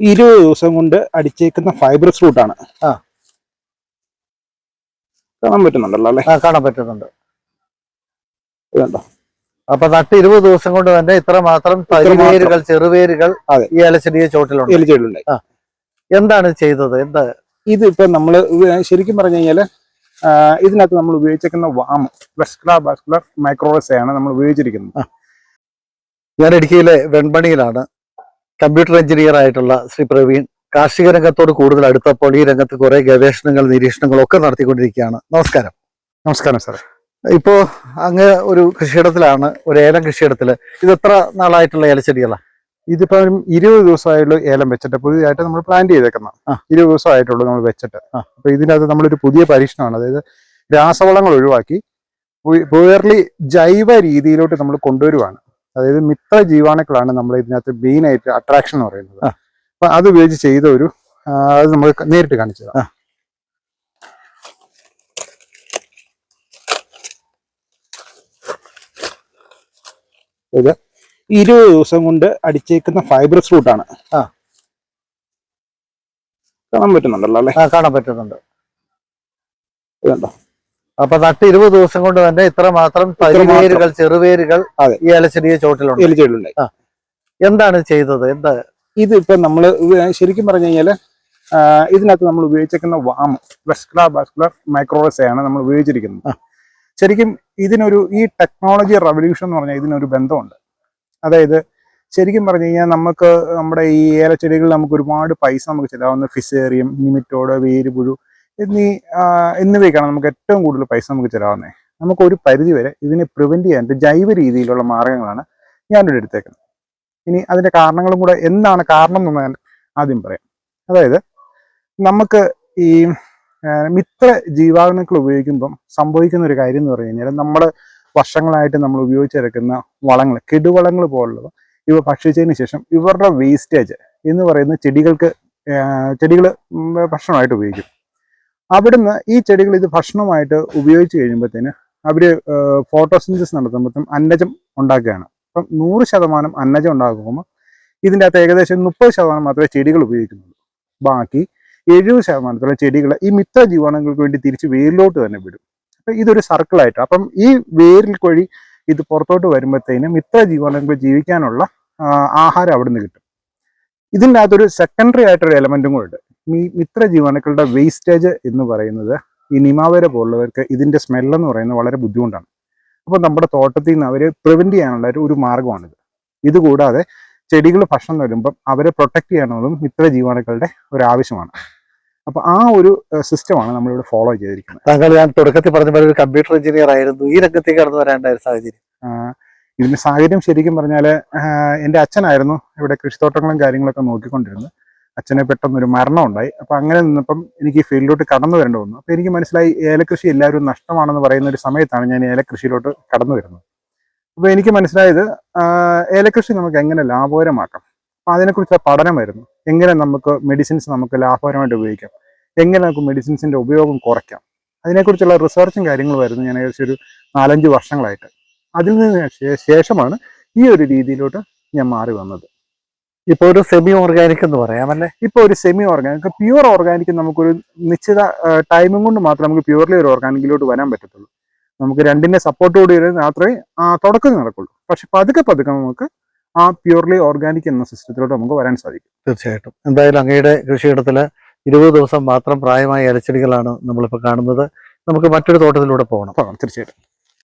ഇരുപത് ദിവസം കൊണ്ട് അടിച്ചേക്കുന്ന ഫൈബ്രസ് റൂട്ടാണ് ആ. കാണാൻ പറ്റുന്നുണ്ടല്ലോ അല്ലേ? കാണാൻ പറ്റുന്നുണ്ട്. ഇതുണ്ടോ? അപ്പൊ നട്ട് ഇരുപത് ദിവസം കൊണ്ട് തന്നെ ഇത്ര മാത്രം തരിവേരുകൾ ചെറുവേരുകൾ. ഈ ഏലച്ചെടിയെ ചോട്ടിലുണ്ട് എന്താണ് ചെയ്തത്? എന്താ? ഇത് ഇപ്പൊ നമ്മൾ ശരിക്കും പറഞ്ഞു കഴിഞ്ഞാൽ ഇതിനകത്ത് നമ്മൾ ഉപയോഗിച്ചിരിക്കുന്ന വാം വെസ്കുലർ ബാസ്കുലർ മൈക്രോറസയാണ് നമ്മൾ ഉപയോഗിച്ചിരിക്കുന്നത്. ഞാൻ ഇടുക്കിയിലെ വെൺപണിയിലാണ് കമ്പ്യൂട്ടർ എഞ്ചിനീയർ ആയിട്ടുള്ള ശ്രീ പ്രവീൺ. കാർഷിക രംഗത്തോട് കൂടുതൽ അടുത്തപ്പോൾ ഈ രംഗത്ത് കുറെ ഗവേഷണങ്ങൾ നിരീക്ഷണങ്ങൾ ഒക്കെ നടത്തിക്കൊണ്ടിരിക്കുകയാണ്. നമസ്കാരം. നമസ്കാരം സാർ ഇപ്പോ അങ്ങ് ഒരു കൃഷിയിടത്തിലാണ് ഒരു ഏലം കൃഷിയിടത്തിൽ. ഇത് എത്ര നാളായിട്ടുള്ള ഏലച്ചെടികളാ ഇതിപ്പം ഇരുപത് ദിവസമായുള്ള ഏലം വെച്ചിട്ട് പുതിയതായിട്ട് നമ്മൾ പ്ലാൻ ചെയ്തേക്കുന്ന. ഇരുപത് ദിവസമായിട്ടുള്ളൂ നമ്മൾ വെച്ചിട്ട്. അപ്പൊ ഇതിനകത്ത് നമ്മളൊരു പുതിയ പരീക്ഷണമാണ്. അതായത് രാസവളങ്ങൾ ഒഴിവാക്കി പ്യുവർലി ജൈവ രീതിയിലോട്ട് നമ്മൾ കൊണ്ടുവരുവാണ്. അതായത് മിത്ര ജീവാണുക്കളാണ് നമ്മൾ ഇതിനകത്ത് മെയിൻ ആയിട്ട് അട്രാക്ഷൻ എന്ന് പറയുന്നത്. അപ്പൊ അത് ഉപയോഗിച്ച് ചെയ്ത ഒരു അത് നമ്മൾ നേരിട്ട് കാണിച്ചത് ആ. ഇത് ഇരുപത് ദിവസം കൊണ്ട് അടിച്ചേക്കുന്ന ഫൈബ്രസ് റൂട്ടാണ് ആ. കാണാൻ പറ്റുന്നുണ്ടല്ലോ അല്ലെ ആ കാണാൻ പറ്റുന്നുണ്ട് ഇതുണ്ടോ അപ്പൊ നട്ട് ഇരുപത് ദിവസം കൊണ്ട് തന്നെ ഇത്ര മാത്രം പരിവേരുകൾ ചെറുവേരുകൾ. ഈ ഇലച്ചെടിയെ ചോട്ടിലുണ്ട്. എന്താണ് ചെയ്തത്? എന്താ? ഇത് ഇപ്പൊ നമ്മൾ ശരിക്കും പറഞ്ഞു കഴിഞ്ഞാൽ ഇതിനകത്ത് നമ്മൾ ഉപയോഗിച്ചിരിക്കുന്ന വാം വെസ്കുലർ ബാസ്കുലർ മൈക്രോറസയാണ് നമ്മൾ ഉപയോഗിച്ചിരിക്കുന്നത്. ശരിക്കും ഇതിനൊരു ഈ ടെക്നോളജി റവല്യൂഷൻ എന്ന് പറഞ്ഞാൽ ഇതിനൊരു ബന്ധമുണ്ട്. അതായത് ശരിക്കും പറഞ്ഞു കഴിഞ്ഞാൽ നമുക്ക് നമ്മുടെ ഈ ഏലച്ചെടികളിൽ നമുക്ക് ഒരുപാട് പൈസ നമുക്ക് ചിലവാകുന്ന. ഫിസേറിയം നിമിറ്റോട് വേരുപുഴു എന്നീ എന്നിവയ്ക്കാണ് നമുക്ക് ഏറ്റവും കൂടുതൽ പൈസ നമുക്ക് ചിലവാകുന്നത്. നമുക്ക് ഒരു പരിധി വരെ ഇതിനെ പ്രിവെന്റ് ചെയ്യാനായിട്ട് ജൈവ രീതിയിലുള്ള മാർഗങ്ങളാണ് ഞാനിവിടെ എടുത്തേക്കുന്നത്. ഇനി അതിന്റെ കാരണങ്ങളും കൂടെ എന്താണ് കാരണം എന്ന് ഞാൻ ആദ്യം പറയാം. അതായത് നമുക്ക് ഈ മിത്ര ജീവാണുക്കൾ ഉപയോഗിക്കുമ്പം സംഭവിക്കുന്ന ഒരു കാര്യം എന്ന് പറഞ്ഞു കഴിഞ്ഞാൽ നമ്മൾ വർഷങ്ങളായിട്ട് നമ്മൾ ഉപയോഗിച്ചെടുക്കുന്ന വളങ്ങൾ കെടുവളങ്ങൾ പോലുള്ളവ ഇവ ഭക്ഷിച്ചതിന് ശേഷം ഇവരുടെ വേസ്റ്റേജ് എന്ന് പറയുന്ന ചെടികൾക്ക് ചെടികൾ ഭക്ഷണമായിട്ട് ഉപയോഗിക്കും. അവിടുന്ന് ഈ ചെടികൾ ഇത് ഭക്ഷണമായിട്ട് ഉപയോഗിച്ച് കഴിയുമ്പോഴത്തേന് അവർ ഫോട്ടോസിന്തസിസ് നടത്തുമ്പോഴത്തേക്കും അന്നജം ഉണ്ടാക്കുകയാണ്. അപ്പം നൂറ് ശതമാനം അന്നജം ഉണ്ടാക്കുമ്പോൾ ഇതിന്റെ അകത്ത് ഏകദേശം മുപ്പത് ശതമാനം മാത്രമേ ചെടികൾ ഉപയോഗിക്കുന്നുള്ളൂ. ബാക്കി എഴുപത് ശതമാനത്തോളം ചെടികൾ ഈ മിത്ര ജീവാണുങ്ങൾക്ക് വേണ്ടി തിരിച്ച് വേരിലോട്ട് തന്നെ വിടും. അപ്പം ഇതൊരു സർക്കിളായിട്ട് അപ്പം ഈ വേരിൽ കൊഴി ഇത് പുറത്തോട്ട് വരുമ്പോഴത്തേനും മിത്ര ജീവാണുങ്ങൾ ജീവിക്കാനുള്ള ആഹാരം അവിടുന്ന് കിട്ടും. ഇതിന്റെ അകത്തൊരു സെക്കൻഡറി ആയിട്ടൊരു എലമെന്റും കൂടെ ഉണ്ട്. മിത്ര ജീവാണുക്കളുടെ വേസ്റ്റേജ് എന്ന് പറയുന്നത് ഈ നിമാവര പോലുള്ളവർക്ക് ഇതിന്റെ സ്മെല്ലെന്ന് പറയുന്നത് വളരെ ബുദ്ധിമുട്ടാണ്. അപ്പോൾ നമ്മുടെ തോട്ടത്തിൽ നിന്ന് അവരെ പ്രിവെന്റ് ചെയ്യാനുള്ള ഒരു- മാർഗമാണിത് മാർഗമാണിത്. ഇതുകൂടാതെ ചെടികൾ ഭക്ഷണം വരുമ്പം അവരെ പ്രൊട്ടക്റ്റ് ചെയ്യാനുള്ളതും മിത്ര ജീവാണുക്കളുടെ ഒരു ആവശ്യമാണ്. അപ്പോൾ ആ ഒരു സിസ്റ്റമാണ് നമ്മളിവിടെ ഫോളോ ചെയ്തിരിക്കുന്നത്. താങ്കൾ ഞാൻ തുടക്കത്തിൽ പറഞ്ഞ പോലെ ഒരു കമ്പ്യൂട്ടർ എഞ്ചിനീയർ ആയിരുന്നു. ഈ രംഗത്തേക്ക് കടന്നു വരേണ്ട ഒരു സാഹചര്യം. ഇതിന്റെ സാഹചര്യം ശരിക്കും പറഞ്ഞാൽ എന്റെ അച്ഛനായിരുന്നു ഇവിടെ കൃഷിത്തോട്ടങ്ങളും കാര്യങ്ങളൊക്കെ നോക്കിക്കൊണ്ടിരുന്നത്. അച്ഛനെ പെട്ടെന്നൊരു മരണം ഉണ്ടായി അപ്പൊ അങ്ങനെ നിന്നപ്പം എനിക്ക് ഈ ഫീൽഡിലോട്ട് കടന്നു വരേണ്ടി വന്നു. അപ്പൊ എനിക്ക് മനസ്സിലായി ഏലകൃഷി എല്ലാവരും നഷ്ടമാണെന്ന് പറയുന്ന ഒരു സമയത്താണ് ഞാൻ ഏലകൃഷിയിലോട്ട് കടന്നു വരുന്നത്. അപ്പൊ എനിക്ക് മനസ്സിലായത് ഏലകൃഷി നമുക്ക് എങ്ങനെ ലാഭകരമാക്കാം? അപ്പൊ അതിനെക്കുറിച്ചുള്ള പഠനമായിരുന്നു എങ്ങനെ നമുക്ക് മെഡിസിൻസ് നമുക്ക് ലാഭകരമായിട്ട് ഉപയോഗിക്കാം? എങ്ങനെ നമുക്ക് മെഡിസിൻസിന്റെ ഉപയോഗം കുറയ്ക്കാം? അതിനെക്കുറിച്ചുള്ള റിസർച്ചും കാര്യങ്ങളും കാര്യങ്ങളുമായിരുന്നു ഞാൻ ഏകദേശം ഒരു നാലഞ്ച് വർഷങ്ങളായിട്ട്. അതിൽ നിന്ന് ശേഷമാണ് ഈ ഒരു രീതിയിലോട്ട് ഞാൻ മാറി വന്നത്. ഇപ്പൊ ഒരു സെമി ഓർഗാനിക് എന്ന് പറയാം അല്ലെ? ഇപ്പോൾ ഒരു സെമി ഓർഗാനിക് പ്യുവർ ഓർഗാനിക് നമുക്കൊരു നിശ്ചിത ടൈമും കൊണ്ട് മാത്രമേ നമുക്ക് പ്യുവർലി ഒരു ഓർഗാനിക്കിലോട്ട് വരാൻ പറ്റത്തുള്ളൂ. നമുക്ക് രണ്ടിന്റെ സപ്പോർട്ട് കൂടി വരുന്നത് മാത്രമേ ആ തുടക്കം നടക്കുള്ളൂ. പക്ഷെ പതുക്കെ പതുക്കെ നമുക്ക് ആ പ്യുവർലി ഓർഗാനിക് എന്ന സിസ്റ്റത്തിലോട്ട് നമുക്ക് വരാൻ സാധിക്കും. തീർച്ചയായിട്ടും. എന്തായാലും അങ്ങയുടെ കൃഷിയിടത്തിൽ ഇരുപത് ദിവസം മാത്രം പ്രായമായ ഇലച്ചെടികളാണ് നമ്മളിപ്പോൾ കാണുന്നത്. നമുക്ക് മറ്റൊരു തോട്ടത്തിലൂടെ പോകണം പോകാം തീർച്ചയായിട്ടും.